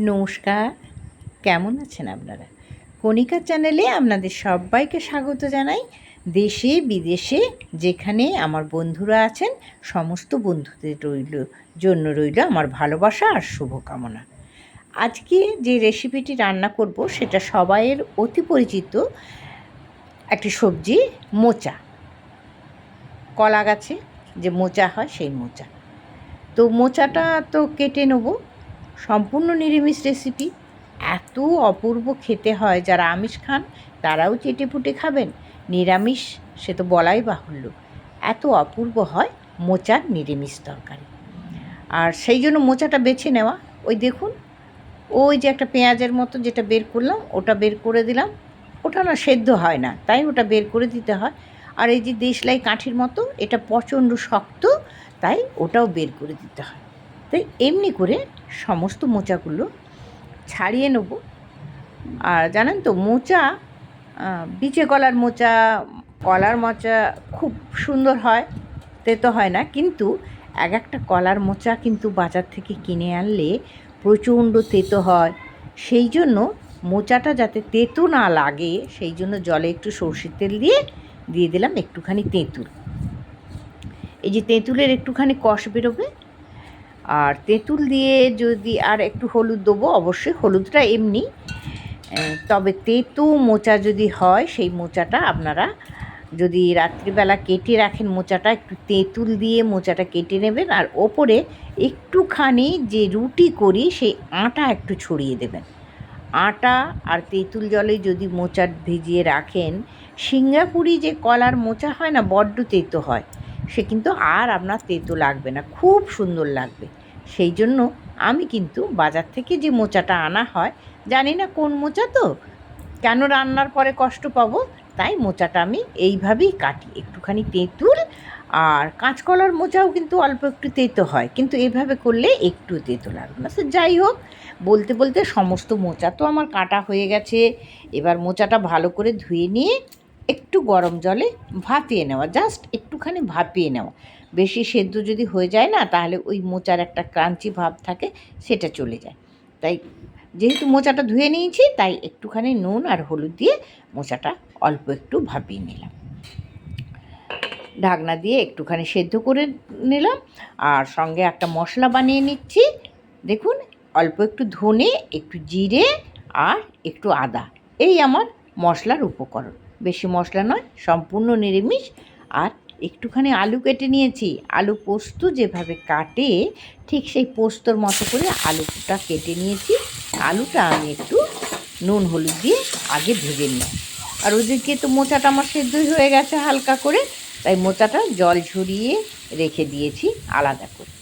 নমস্কার। কেমন আছেন আপনারা? কণিকা চ্যানেলে আপনাদের সবাইকে স্বাগত জানাই। দেশে, বিদেশে যেখানে আমার বন্ধুরা আছেন, সমস্ত বন্ধুদের রইল, জন্য রইল আমার ভালোবাসা আর শুভকামনা। আজকে যে রেসিপিটি রান্না করব, সেটা সবাইয়ের অতি পরিচিত একটি সবজি, মোচা। কলা গাছে যে মোচা হয়, সেই মোচা। তো মোচাটা তো কেটে নেব। সম্পূর্ণ নিরামিষ রেসিপি এত অপূর্ব খেতে হয় যারা আমিষ খান, তারাও চেটে পুটে খাবেন। নিরামিষ, সে তো বলাই বাহুল্য। এত অপূর্ব হয় মোচার নিরামিষ তরকারি। আর সেই জন্য মোচাটা বেছে নেওয়া। ওই দেখুন, ওই যে একটা পেঁয়াজের মতো যেটা বের করলাম, ওটা বের করে দিলাম। ওটা না সেদ্ধ হয় না, তাই ওটা বের করে দিতে হয়। আর এই যে দেশলাই কাঠির মতো, এটা প্রচণ্ড শক্ত, তাই ওটাও বের করে দিতে হয়। তাই এমনি করে সমস্ত মোচাগুলো ছাড়িয়ে নেব। আর জানেন তো মোচা বিচে কলার মোচা কলার মোচা খুব সুন্দর হয় তেতো হয় না। কিন্তু এক একটা কলার মোচা কিন্তু বাজার থেকে কিনে আনলে প্রচণ্ড তেতো হয়। সেই জন্য মোচাটা যাতে তেতো না লাগে, সেই জন্য জলে একটু সর্ষের তেল দিয়ে দিয়ে দিলাম একটুখানি তেঁতুল। এই যে তেঁতুলের একটুখানি কষ বেরোবে আর তেঁতুল দিয়ে যদি আর একটু হলুদ দেবো, অবশ্যই হলুদটা এমনি। তবে তেঁতু মোচা যদি হয়, সেই মোচাটা আপনারা যদি রাত্রিবেলা কেটে রাখেন মোচাটা, একটু তেঁতুল দিয়ে মোচাটা কেটে নেবেন। আর ওপরে একটুখানি যে রুটি করি, সেই আটা একটু ছড়িয়ে দেবেন। আটা আর তেঁতুল জলে যদি মোচা ভিজিয়ে রাখেন, সিঙ্গাপুরি যে কলার মোচা হয় না, বড্ড তেঁতো হয়। সে কিন্তু আর আপনার তেতো লাগবে না, খুব সুন্দর লাগবে। সেই জন্য আমি কিন্তু বাজার থেকে যে মোচাটা আনা হয়, জানি না কোন মোচা তো, কেন রান্নার পরে কষ্ট পাবো, তাই মোচাটা আমি এইভাবেই কাটি। একটুখানি তেঁতুল আর কাঁচকলার মোচাও কিন্তু অল্প একটু তেঁতো হয়, কিন্তু এভাবে করলে একটু তেঁতো লাগবে না। যাই হোক, বলতে বলতে সমস্ত মোচা তো আমার কাটা হয়ে গেছে। এবার মোচাটা ভালো করে ধুয়ে নিয়ে একটু গরম জলে ভাপিয়ে নেওয়া জাস্ট একটুখানি ভাপিয়ে নেওয়া। বেশি সেদ্ধ যদি হয়ে যায় না, তাহলে ওই মোচার একটা ক্রাঞ্চি ভাব থাকে, সেটা চলে যায়। তাই যেহেতু মোচাটা ধুয়ে নিয়েছি, তাই একটুখানি নুন আর হলুদ দিয়ে মোচাটা অল্প একটু ভাপিয়ে নিলাম। ঢাকনা দিয়ে একটুখানি সেদ্ধ করে নিলাম। আর সঙ্গে একটা মশলা বানিয়ে নিচ্ছি। দেখুন, অল্প একটু ধনে, একটু জিরে আর একটু আদা। এই আমার মশলার উপকরণ। বেশি মশলা নয়, সম্পূর্ণ নিরামিষ। আর একটুখানি আলু কেটে নিয়েছি। আলু পোস্ত যেভাবে কাটে, ঠিক সেই পোস্তর মতো করে আলুটা কেটে নিয়েছি। আলুটা আমি একটু নুন হলুদ দিয়ে আগে ভেজে নিই। আর ওদিকে তো মোচাটা আমার সেদ্ধই হয়ে গেছে হালকা করে, তাই মোচাটা জল ঝরিয়ে রেখে দিয়েছি আলাদা করে।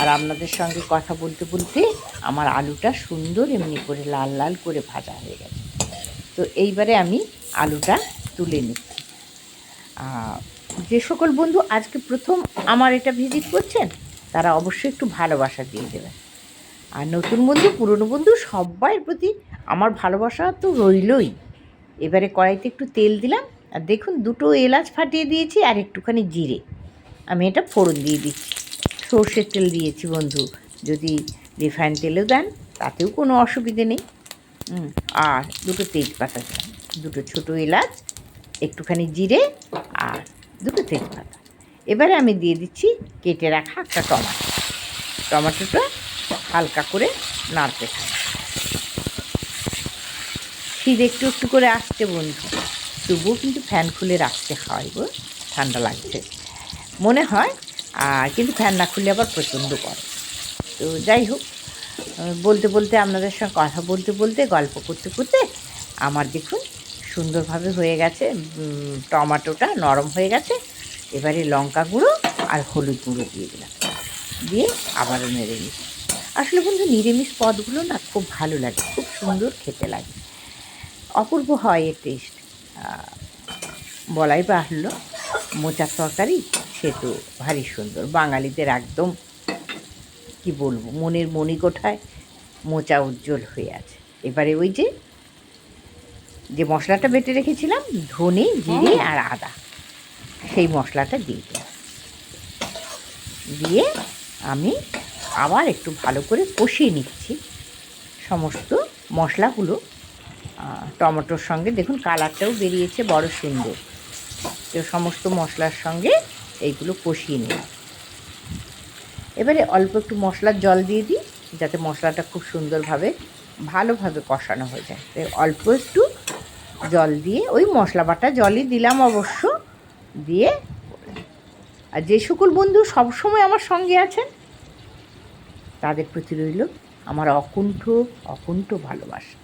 আর আপনাদের সঙ্গে কথা বলতে বলতে আমার আলুটা সুন্দর এমনি করে লাল লাল করে ভাজা হয়ে গেছে। তো এইবারে আমি আলুটা তুলে নিচ্ছি। যে সকল বন্ধু আজকে প্রথম আমার এটা ভিজিট করছেন, তারা অবশ্যই একটু ভালোবাসা দিয়ে দেবেন। আর নতুন বন্ধু, পুরনো বন্ধু, সবাইয়ের প্রতি আমার ভালোবাসা তো রইলই। এবারে কড়াইতে একটু তেল দিলাম, আর দেখুন দুটো এলাচ ফাটিয়ে দিয়েছি, আর একটুখানি জিরে। আমি এটা ফোড়ন দিয়ে দিচ্ছি। সর্ষের তেল দিয়েছি বন্ধু, যদি রিফাইন তেলেও দেন, তাতেও কোনো অসুবিধে নেই। আর দুটো তেজপাতা দিলাম, দুটো ছোটো এলাচ একটুখানি জিরে আর দুটো তেজপাতা। এবারে আমি দিয়ে দিচ্ছি কেটে রাখা একটা টমাটো। টমাটোটা হালকা করে নাড়তে খাই শীত একটু একটু করে আসছে বন্ধু। তবুও কিন্তু ফ্যান খুলে রাখতে হয় গো, ঠান্ডা লাগছে। মনে হয়, আর কিন্তু ফ্যান না খুললে আবার প্রচণ্ড গরম। তো যাই হোক বলতে বলতে আপনাদের সঙ্গে কথা বলতে বলতে, গল্প করতে করতে আমার দেখুন সুন্দরভাবে হয়ে গেছে। টমাটোটা নরম হয়ে গেছে। এবারে লঙ্কা গুঁড়ো আর হলুদ গুঁড়ো দিয়ে দিলাম। দিয়ে আবারও নেড়ে নিচ্ছি আসলে বন্ধু, নিরামিষ পদগুলো না খুব ভালো লাগে, খুব সুন্দর খেতে লাগে। অপূর্ব হয় এর টেস্ট বলাই বাহলো মোচার তরকারি সে তো ভারী সুন্দর। বাঙালিদের একদম, কি বলব, মনের মণিকোঠায় মোচা উজ্জ্বল হয়ে আছে। এবারে ওই যে যে মশলাটা বেটে রেখেছিলাম ধনে জিরে আর আদা। সেই মশলাটা দিয়ে দিলাম। দিয়ে আমি আবার একটু ভালো করে কষিয়ে নিচ্ছি। সমস্ত মশলাগুলো টমেটোর সঙ্গে। দেখুন কালারটাও বেরিয়েছে বড় সুন্দর। তো সমস্ত মশলার সঙ্গে এইগুলো কষিয়ে নিই এবারে অল্প একটু মশলার জল দিয়ে দিই যাতে মশলাটা খুব সুন্দরভাবে ভালোভাবে কষানো হয়ে যায়। অল্প একটু জল দিয়ে, ওই মশলা বাটা জলই দিলাম অবশ্য, দিয়ে আর যে সকল বন্ধু সবসময় আমার সঙ্গে আছেন, তাদের প্রতি রইল আমার অকুণ্ঠ অকুণ্ঠ ভালোবাসা।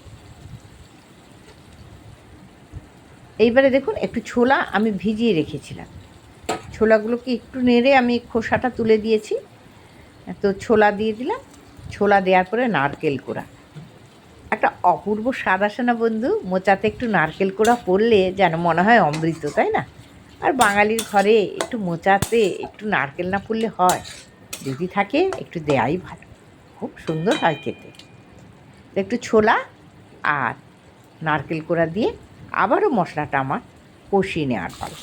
এইবারে দেখুন, একটু ছোলা আমি ভিজিয়ে রেখেছিলাম। ছোলাগুলোকে একটু নেড়ে আমি খোসাটা তুলে দিয়েছি। তো ছোলা দিয়ে দিলাম। ছোলা দেওয়ার পরে নারকেল কোড়া। একটা অপূর্ব স্বাদ আসে না বন্ধু। মোচাতে একটু নারকেল কোড়া পড়লে যেন মনে হয় অমৃত, তাই না? আর বাঙালির ঘরে একটু মোচাতে একটু নারকেল না পড়লে হয়। যদি থাকে, একটু দেয়াই ভালো। খুব সুন্দর হয় খেতে। একটু ছোলা আর নারকেল কোড়া দিয়ে আবারও মশলাটা আমার কষিয়ে নেওয়ার পালা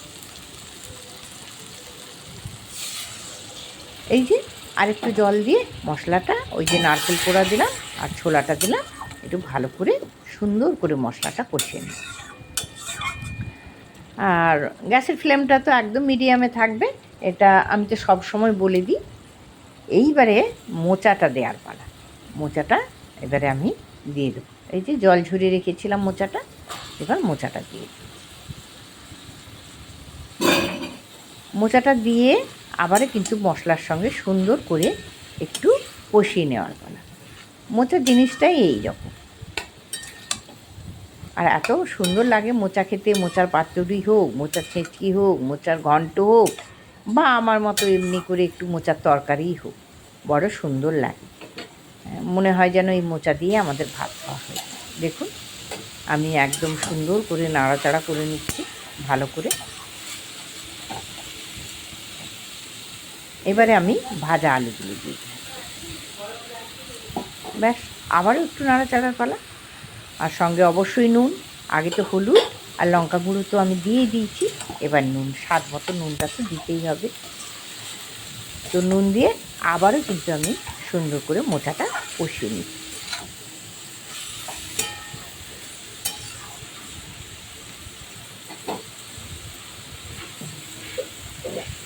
এই যে আরেকটু জল দিয়ে মশলাটা, ওই যে নারকেল কোড়া দিলাম আর ছোলাটা দিলাম। একটু ভালো করে সুন্দর করে মশলাটা কষিয়ে নিই। আর গ্যাসের ফ্লেমটা তো একদম মিডিয়ামে থাকবে। এটা আমি তো সব সময় বলে দিই, এইবারে মোচাটা দেওয়ার পালা। মোচাটা এবারে আমি দিয়ে দেবো। এই যে জল ঝরিয়ে রেখেছিলাম মোচাটা, এবার মোচাটা দিয়ে দিই মোচাটা দিয়ে আবারে কিন্তু মশলার সঙ্গে সুন্দর করে একটু কষিয়ে নেওয়ার পালা। মোচা জিনিসটাই এই রকম। আর এত সুন্দর লাগে মোচা খেতে মোচার পাতুরি হোক মোচার ছেঁচকি হোক মোচার ঘন্ট হোক বা আমার মতো এমনি করে একটু মোচার তরকারিই হোক বড় সুন্দর লাগে। হ্যাঁ, মনে হয় যেন এই মোচা দিয়ে আমাদের ভাত খাওয়া হয় দেখুন আমি একদম সুন্দর করে নাড়াচাড়া করে নিচ্ছি ভালো করে। এবারে আমি ভাজা আলুগুলো দিয়ে ব্যাস, আবারও একটু নাড়াচাড়ার পালা। আর সঙ্গে অবশ্যই নুন, আগে তো হলুদ আর লঙ্কা গুঁড়ো তো আমি দিয়ে দিয়েছি, এবার নুন, স্বাদ মতো নুনটা তো দিতেই হবে। তো নুন দিয়ে আবারও কিন্তু আমি সুন্দর করে মোচাটা কষিয়ে নিই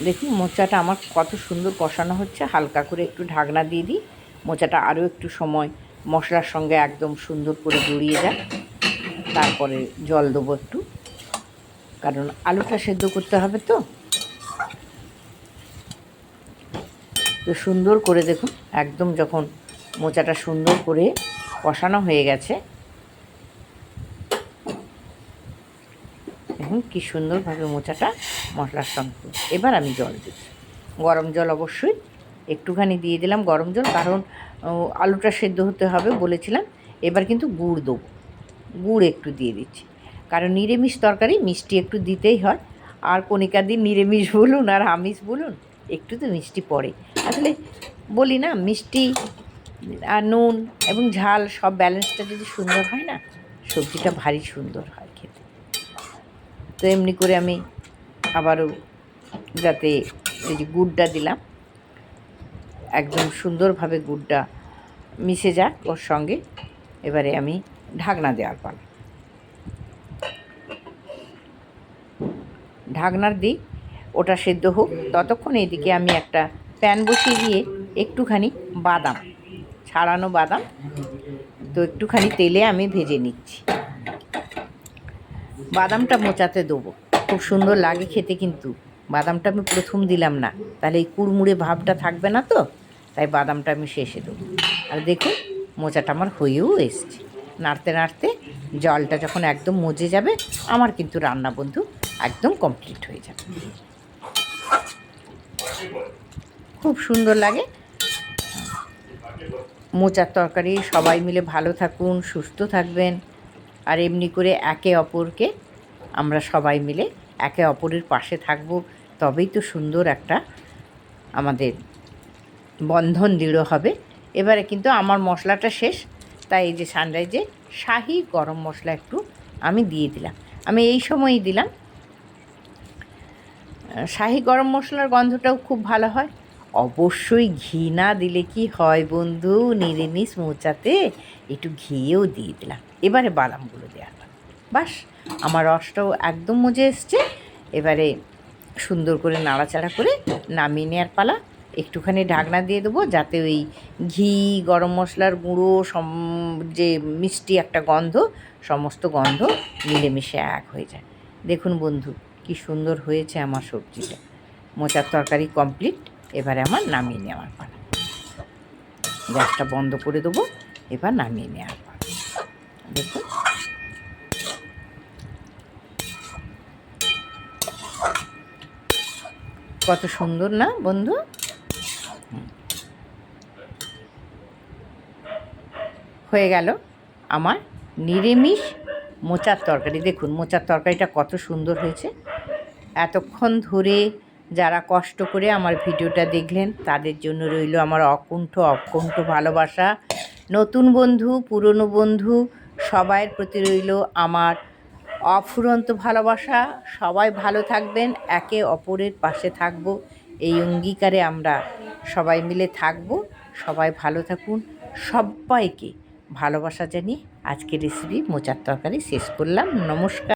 দেখুন, মোচাটা আমার কত সুন্দর কষানো হচ্ছে। হালকা করে একটু ঢাকনা দিয়ে দিই। মোচাটা আরও একটু সময় মশলার সঙ্গে একদম সুন্দর করে জড়িয়ে যায়। তারপরে জল দেবো একটু, কারণ আলুটা সেদ্ধ করতে হবে তো। তো সুন্দর করে দেখুন, একদম যখন মোচাটা সুন্দর করে কষানো হয়ে গেছে, দেখুন কি সুন্দরভাবে মোচাটা মশলার সঙ্গে। এবার আমি জল দিচ্ছি। গরম জল অবশ্যই একটুখানি দিয়ে দিলাম গরম জল, কারণ আলুটা সেদ্ধ হতে হবে বলেছিলাম। এবার কিন্তু গুড় দেবো। গুড় একটু দিয়ে দিচ্ছি। কারণ নিরামিষ তরকারি, মিষ্টি একটু দিতেই হয়। আর কণিকা দিন নিরামিষ বলুন আর আমিষ বলুন, একটু তো মিষ্টি পড়ে। আসলে বলি না, মিষ্টি আর নুন এবং ঝাল সব ব্যালেন্সটা যদি সুন্দর হয় না, সবজিটা ভারী সুন্দর হয় খেতে। তো এমনি করে আমি আবারও যাতে এই যে গুড়টা দিলাম। একদম সুন্দরভাবে গুড়টা মিশে যাক ওর সঙ্গে। এবারে আমি ঢাকনা দেওয়ার পাল। ঢাকনার দিই ওটা সেদ্ধ হোক। ততক্ষণ এদিকে আমি একটা প্যান বসিয়ে দিয়ে একটুখানি বাদাম, ছাড়ানো বাদাম। তো একটুখানি তেলে আমি ভেজে নিচ্ছি। বাদামটা মোচাতে দেবো। খুব সুন্দর লাগে খেতে কিন্তু। বাদামটা আমি প্রথম দিলাম না। তাহলে এই কুড়মুড়ে ভাবটা থাকবে না তো? তাই বাদামটা আমি শেষে দেবো। আর দেখুন, মোচাটা আমার হয়েও এসছে। নাড়তে নাড়তে জলটা যখন একদম মজে যাবে, আমার কিন্তু রান্না বন্ধু একদম কমপ্লিট হয়ে যাবে। খুব সুন্দর লাগে। মোচার তরকারি সবাই মিলে ভালো থাকুন, সুস্থ থাকবেন। আর এমনি করে একে অপরকে আমরা সবাই মিলে একে অপরের পাশে থাকব। তবেই তো সুন্দর একটা আমাদের বন্ধন দৃঢ় হবে। এবারে কিন্তু আমার মশলাটা শেষ, তাই এই যে সানরাইজে শাহি গরম মশলা একটু আমি দিয়ে দিলাম। আমি এই সময়ই দিলাম। শাহি গরম মশলার গন্ধটাও খুব ভালো হয়। অবশ্যই ঘি না দিলে কি হয় বন্ধু? নিরামিষ মোচাতে একটু ঘিয়েও দিয়ে দিলাম। এবারে বাদামগুলো দেওয়ার পালা। বাস, আমার রসটাও একদম মজে এসছে। এবারে সুন্দর করে নাড়াচাড়া করে নামিয়ে নেওয়ার পালা। একটুখানি ঢাকনা দিয়ে দেবো, যাতে ওই ঘি, গরম মশলার গুঁড়ো, সম, যে মিষ্টি একটা গন্ধ, সমস্ত গন্ধ মিলেমিশে এক হয়ে যায়। দেখুন বন্ধু, কি সুন্দর হয়েছে আমার সবজিটা। মোচার তরকারি কমপ্লিট এবারে আমার নামিয়ে নেওয়ার পালা। গ্যাসটা বন্ধ করে দেবো, এবার নামিয়ে নেওয়ার পালা। দেখুন। কত সুন্দর না বন্ধু? হয়ে গেল আমার নিরামিষ মোচার তরকারি। দেখুন, মোচার তরকারিটা কত সুন্দর হয়েছে। এতক্ষণ ধরে যারা কষ্ট করে আমার ভিডিওটা দেখলেন, তাদের জন্য রইল আমার অকুণ্ঠ অকুণ্ঠ ভালোবাসা। নতুন বন্ধু, পুরনো বন্ধু, সবাইয়ের প্রতি রইল আমার অফুরন্ত ভালোবাসা। সবাই ভালো থাকবেন, একে অপরের পাশে থাকব। এই অঙ্গীকারে আমরা সবাই মিলে থাকব। সবাই ভালো থাকুন। সবাইকে ভালোবাসা জানিয়ে আজকে রেসিপি মোচার তরকারি শেষ করলাম। নমস্কার।